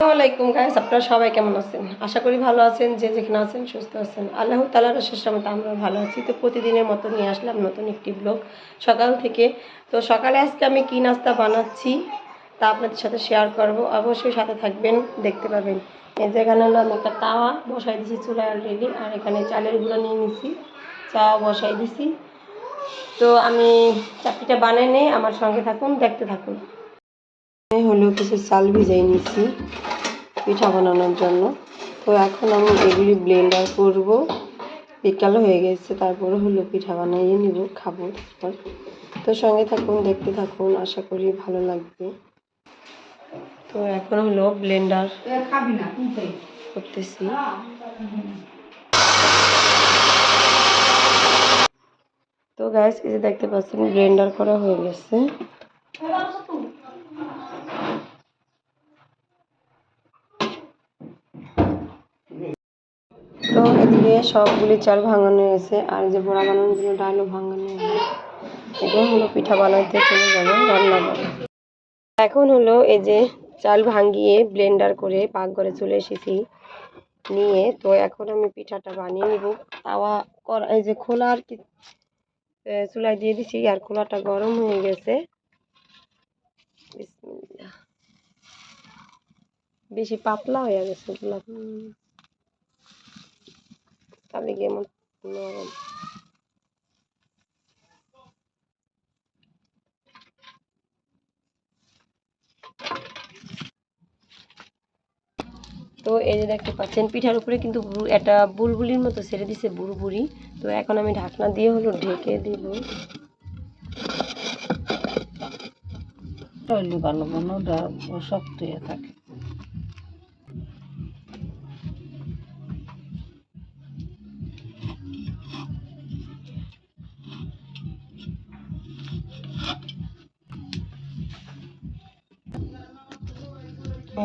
আসসালামাইকুম গাইস আপনারা সবাই কেমন আছেন? আশা করি ভালো আছেন, যে যেখানে আছেন সুস্থ আছেন। আল্লাহ তালার শেষ মতো আমরা ভালো আছি। তো প্রতিদিনের মতো নিয়ে আসলাম নতুন একটি ব্লগ সকাল থেকে। তো সকালে আজকে আমি কী নাস্তা বানাচ্ছি তা আপনাদের সাথে শেয়ার করব। অবশ্যই সাথে থাকবেন, দেখতে পাবেন। এই যেখানে আমি একটা তাওয়া বসাই দিছি চুলায় অলরেডি আর এখানে চালের গুঁড়ো নিয়ে নিছি। চা বসাই দিছি। তো আমি চাকরিটা বানিয়ে নেই, আমার সঙ্গে থাকুন, দেখতে থাকুন। হলো কিছু চাল ভিজাই নিচ্ছি পিঠা বানানোর জন্য। তো এখন আমি এগুলি ব্লেন্ডার করব। বিকাল হয়ে গেছে, তারপরে হলো পিঠা বানিয়ে নিব, খাব তো সঙ্গে থাকুন, দেখতে থাকুন, আশা করি ভালো লাগবে। তো এখন হলো ব্লেন্ডার করতেছি। তো গ্যাস যে দেখতে পাচ্ছেন ব্লেন্ডার করা হয়ে গেছে। তো এদিকে সবগুলি চাল ভাঙানো হয়েছে, আর যে বড়া বানানোর জন্য ডালও ভাঙানো হয়েছে। এখন হলো পিঠা বানাতে চলে যাব রান্না করে এখন হলো এই যে চাল ভাঙিয়ে ব্লেন্ডার করে পাকঘরে চলে এসেছি নিয়ে। তো এখন আমি পিঠাটা বানিয়ে নিব। তাওয়া করা, এই যে খোলা আর কি চুলায় দিয়ে দিছি, আর খোলাটা গরম হয়ে গেছে। বেশি পাতলা হয়ে গেছে। তাহলে এমন নরম তো এই যে দেখতে পাচ্ছেন, পিঠার উপরে কিন্তু একটা বুলবুলির মতো ছেড়ে দিছে বুড়বুড়ি। তো এখন আমি ঢাকনা দিয়ে হলো ঢেকে দিব। বানো ওটা শক্ত হয়ে থাকে।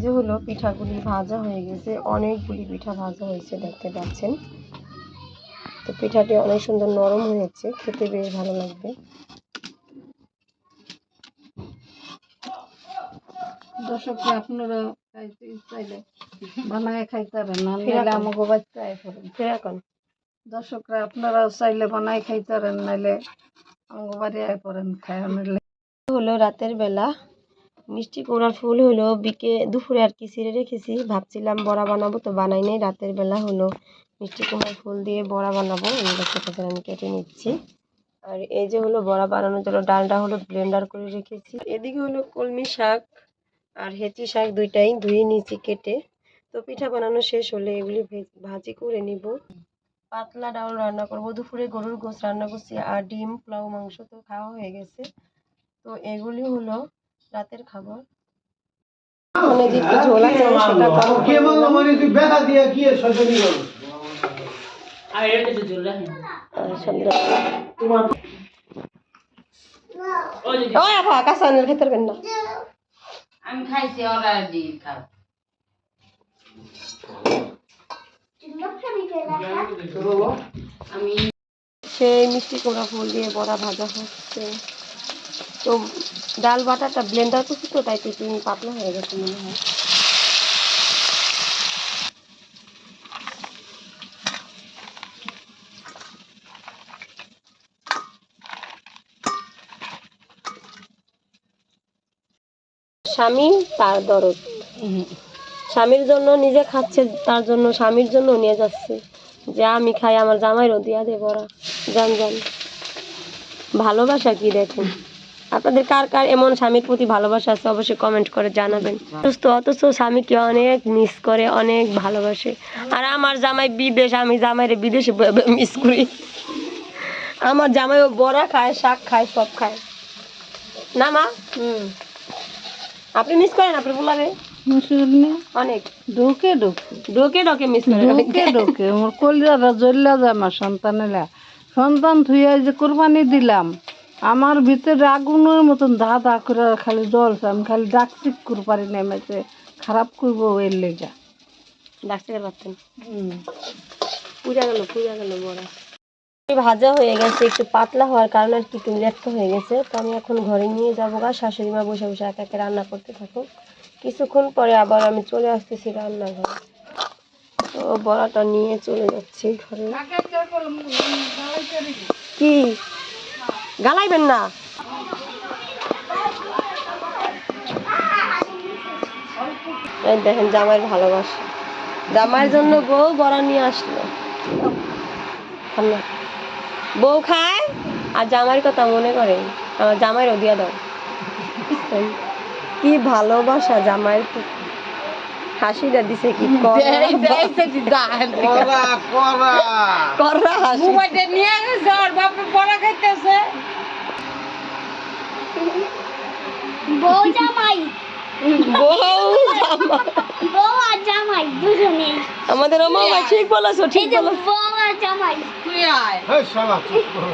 যে হলো পিঠাগুলি ভাজা হয়ে গেছে অনেকগুলি পিঠা ভাজা হয়েছে দেখতে পাচ্ছেন। তো পিঠাটি অনেক সুন্দর নরম হয়েছে খেতে বেশ ভালো লাগবে। দর্শককে আপনারা খাইতে চাইলে বানায় খাইতে পারেন না আমাকে করেন। দর্শকরা আপনারা চাইলে বানায় খাইতে পারেন নাহলে আমাকে বাড়ি আয় পড়েন খায় হলো রাতের বেলা মিষ্টি কুমড়ার ফুল হলো, বিকে, দুপুরে আর কি ছিঁড়ে রেখেছি। ভাবছিলাম বড়া বানাবো, তো বানাই নাই। রাতের বেলা হলো মিষ্টি কুমড়ার ফুল দিয়ে বড়া বানাবো। এই দেখতে আমি কেটে নিচ্ছি। আর এই যে হলো বড়া বানানোর জন্য ডালটা হলো ব্লেন্ডার করে রেখেছি। এদিকে হলো কলমি শাক আর হেঁচি শাক দুইটাই ধুয়ে নিয়েছি কেটে। তো পিঠা বানানো শেষ হলে এগুলি ভাজি করে নিব। পাতলা ডাউল রান্না করব। দুপুরে গরুর গোশ রান্না করছি। আর ডিম, পোলাও, মাংস তো খাওয়া হয়ে গেছে। তো এগুলি হলো রাতের খাবার। মানে যে একটু ঝোল আছে সেটা কম কে বলল মানে তুই ব্যথা দিয়ে কি সজনি গেল আর সন্ধ্যা তোমার ওই আপা কাঁচা আনলে খেতে না। আমি খাইছি অর্ডার দিয়ে খাও সেই মিষ্টি কুমড়া ফুল দিয়ে বড়া ভাজা হচ্ছে। তো ডাল বাটাটা ব্লেন্ডার করছি তো, তাই একটু পাতলা হয়ে গেছে মনে হয়। স্বামী, তার দরদ। স্বামীর জন্য নিজে খাচ্ছে, তার জন্য স্বামীর জন্য নিয়ে যাচ্ছে। যে আমি খাই, আমার জামাইরও দিয়া দে বড়া। জান জান ভালোবাসা কি দেখুন? আপনাদের কার কার এমন স্বামীর প্রতি ভালোবাসা আছে অবশ্যই কমেন্ট করে জানাবেন। অথচ অথচ স্বামীকে অনেক মিস করে অনেক ভালোবাসে। আর আমার জামাই বিদেশ আমি জামাইরে বিদেশে মিস করি। আমার জামাইও বড়া খায় শাক খায় সব খায়। না মা? হুম। আপনি মিস করেন আপনি বলাবে অনেক। ঢুকে ঢুকে ডোকে ডোকে মিস করেন ঢুকে ঢুকে আমার কলিজাটা জ্বললা যায় আমার সন্তানেরা। সন্তান থুইয়া যে কোরবানি দিলাম। আমার ভিতরে আগুনের মতন দা দা করে খালি জ্বলছে আমি খালি ডাকচিক করে পারি নেমেছে খারাপ করব এর লেগা। ডাক্তার পারতেন পুজা গেল পুজা গেল বড়া। ভাজা হয়ে গেছে একটু পাতলা হওয়ার কারণে আর কি একটু হয়ে গেছে। তো আমি এখন ঘরে নিয়ে যাব গা শাশুড়ি মা বসে বসে একা একা রান্না করতে থাকো কিছুক্ষণ পরে আবার আমি চলে আসতেছি রান্নাঘরে। তো বড়াটা নিয়ে চলে যাচ্ছি ঘরে। কি? গালাইবেন না। এই দেখেন জামাইয়ের ভালোবাসা। জামাইয়ের জন্য বউ বড়া নিয়ে আসলো। বউ খায় আর জামাইয়ের কথা মনে করে। আমার জামাইরও দিয়া দাও। কি ভালোবাসা জামাইয়ের। হাসিটা দিছে কি? করা করা করা করা হাসি। নিয়ে গেছে আর বাপে পড়া খাইতেছে। বউ জামাই। বউ আর জামাই দুজনেই আমাদের ঠিক বলেছ ঠিক বলেছ। বউ আর জামাই। তুই আয়। এই শালা চুপ করো।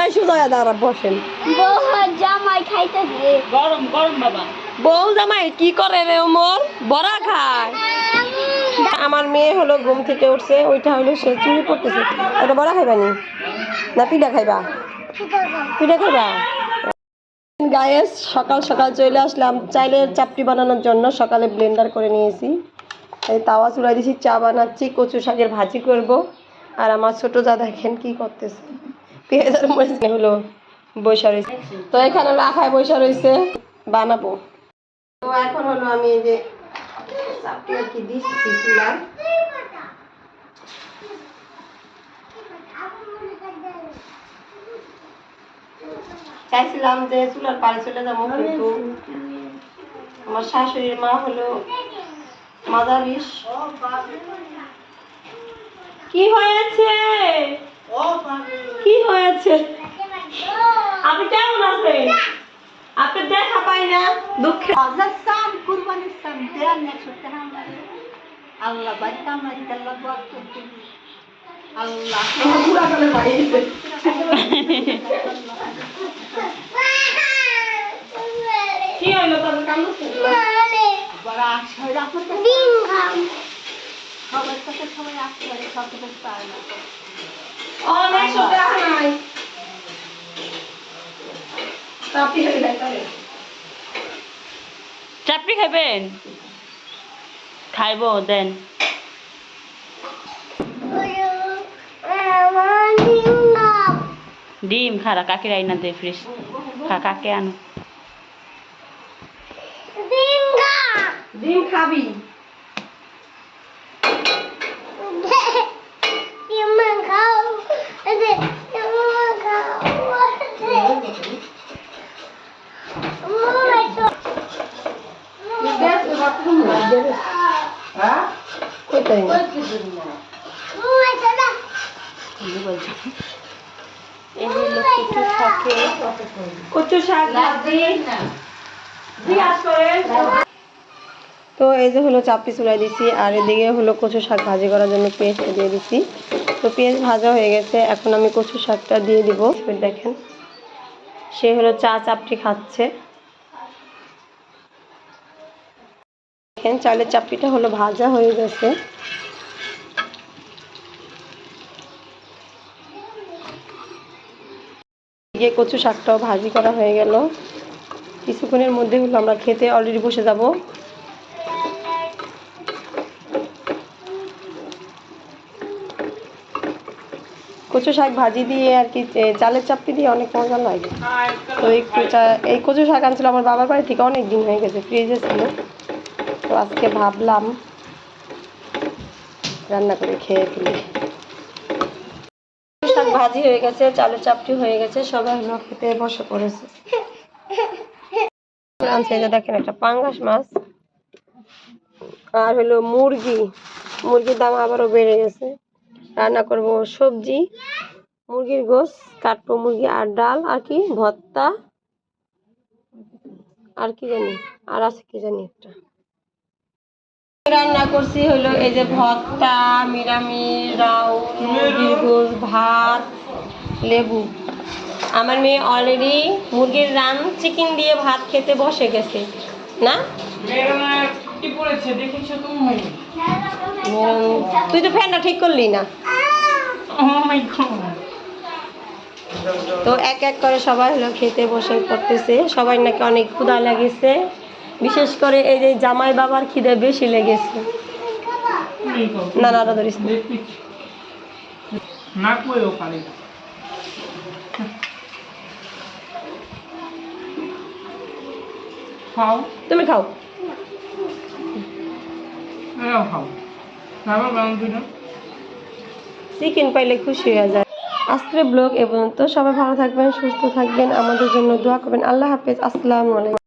এই সুজয়া দাঁড়া বসেন। বউ আর জামাই খাইতেছে। গরম গরম বাবা। বউ জামাই, কি করে রে ওমর? বড়া খায় আমার মেয়ে হলো ঘুম থেকে উঠছে, ওইটা হলো সে চুরি পড়তেছে ওটা বড়া খাইবা নি? না পিঠা খাইবা? পিঠা খাইবা? গায়েস সকাল সকাল চলে আসলাম। চাইলের চাপটি বানানোর জন্য সকালে ব্লেন্ডার করে নিয়েছি। এই তাওয়া চুলাই দিয়েছি চা বানাচ্ছি, কচু শাকের ভাজি করব। আর আমার ছোট যা দেখেন কি করতেছে। পেঁয়াজ আর মরিচ হলো বৈশা রয়েছে। তো এখানে আখায় বৈশা রয়েছে, বানাবো। এখন হলো আমি এই যে চাপটি আর কি দিচ্ছি চাইছিলাম যে চুলার চলে যাব কিন্তু আমার শাশুড়ির মা হলো মাদারিস কি হয়েছে কি হয়েছে আপনি কেমন আছেন আপনি দেখা পাই না দুঃখে আল্লাহ বাড়িতে আমরা আল্লাহ। আল্লাহ পুরাতনের বাড়ি এসে। কি হইল তাদের কান্দছে ডিম খাম অনেক সত্যি নাই। চাপি হয়ে যায় চাপড়ি খাইবেন? খাইব দেন। ডিম খারা কাকে রাইনা দে ফ্রিজ খা কাকে আনো? ডিম খাবি কোথায় এই হলো কিছু থাকে কচু শাক তো এই যে হলো চাপটি চুলাই দিছি আর এদিকে হলো কচু শাক ভাজি করার জন্য পেঁয়াজ দিয়ে দিছি। তো পেঁয়াজ ভাজা হয়ে গেছে এখন আমি কচু শাকটা দিয়ে দিব। দেখেন সে হলো চা চাপটি খাচ্ছে। দেখেন চালের চাপটিটা হলো ভাজা হয়ে গেছে। এদিকে কচু শাকটাও ভাজি করা হয়ে গেল। কিছুক্ষণের মধ্যে হলো আমরা খেতে অলরেডি বসে যাব। কচু শাক ভাজি দিয়ে আর কি চালের চাপটি দিয়ে অনেক মজা লাগে। তো এই এই কচু শাক আনছিল আমার বাবার বাড়ি থেকে অনেক দিন হয়ে গেছে ফ্রিজে ছিল। তো আজকে ভাবলাম রান্না করে খেয়ে ফেলি। ভাজি হয়ে গেছে, চালের চাপটি হয়ে গেছে, সবাই হলো খেতে বসে পড়েছে। দেখেন একটা পাঙ্গাস মাছ, আর হলো মুরগি। মুরগির দাম আবারও বেড়ে গেছে। রান্না করব সবজি, মুরগির গোস কাটবো মুরগি আর ডাল, আর কি? ভর্তা, আর কি জানি? আর আছে কি জানি একটা। রান্না করছি হলো এই যে ভর্তা মিরামিষ রাউ মুরগির ভাত, লেবু। আমার মেয়ে অলরেডি মুরগির রান চিকেন দিয়ে ভাত খেতে বসে গেছে, না? তুই তো ফ্যানটা ঠিক করলি না। তো এক এক করে সবাই হলো খেতে বসে পড়তেছে সবাই নাকি অনেক ক্ষুধা লাগিছে। বিশেষ করে এই যে জামাই বাবার খিদে বেশি লেগেছে। না না আলাদা ধরিস না। নাক পারি খাও। তুমি খাও। চিকেন পাইলে খুশি হয়ে যায়। আজকের ব্লগ এ পর্যন্ত। সবাই ভালো থাকবেন সুস্থ থাকবেন। আমাদের জন্য দোয়া করবেন। আল্লাহ হাফেজ। আসসালামু আলাইকুম।